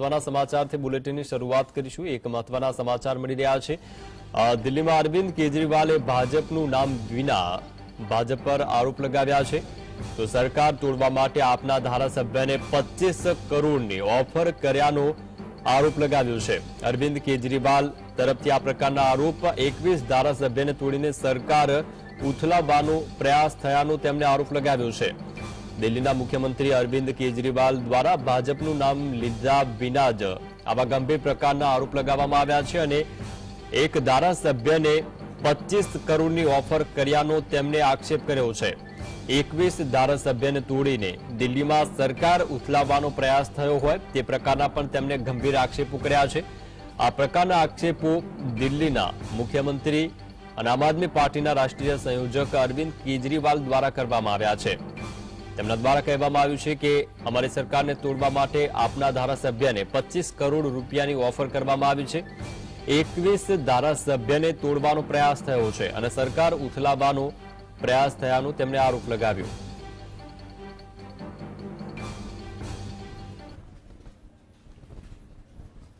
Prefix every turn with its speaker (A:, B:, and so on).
A: توانا સમાચારથી બુલેટિનની શરૂઆત કરીશું એક મહત્વના સમાચાર મળી રહ્યા છે દિલ્હીમાં અરવિંદ કેજરીવાલે ભાજપનું નામ દвина ભાજપ પર આરોપ લગાવ્યા છે તો સરકાર તોડવા માટે આપના ધારાસભ્યને 25 કરુણની ઓફર કર્યાનો આરોપ લગાવ્યો છે અરવિંદ કેજરીવાલ તરફથી આ પ્રકારનો આરોપ 21 ધારાસભ્યને તોડીને સરકાર ઉથલાબાનો પ્રયાસ થયાનો તેમણે આરોપ લગાવ્યો છે दिल्लीના મુખ્યમંત્રી અરવિંદ કેજરીવાલ દ્વારા ભાજપનું નામ લેતા વિનાજ આવા ગંભીર પ્રકારનો આરોપ લગાવવામાં આવ્યો છે અને એક ધારાસભ્યને 25 કરોડની ઓફર કર્યાનો તેમણે આક્ષેપ કર્યો છે 21 ધારાસભ્યને તોડીને દિલ્હીમાં સરકાર ઉથલાવવાનો પ્રયાસ થયો હોય તે પ્રકારના પણ તેમણે ગંભીર આક્ષેપ કર્યા છે આ પ્રકારનો આક્ષેપો દિલ્હીના મુખ્યમંત્રી અને આમ આદમી પાર્ટીના રાષ્ટ્રીય સંયોજક અરવિંદ કેજરીવાલ દ્વારા કરવામાં આવ્યા છે તેમના દ્વારા કહેવામાં આવ્યું છે કે અમારી સરકારને તોડવા માટે આપના ધારાસભ્યને પચીસ કરોડ રૂપિયાની ઓફર કરવામાં આવી છે એકવીસ ધારાસભ્યને તોડવાનો પ્રયાસ થયો છે અને સરકાર ઉથલાવવાનો પ્રયાસ થયાનો તેમણે આરોપ લગાવ્યો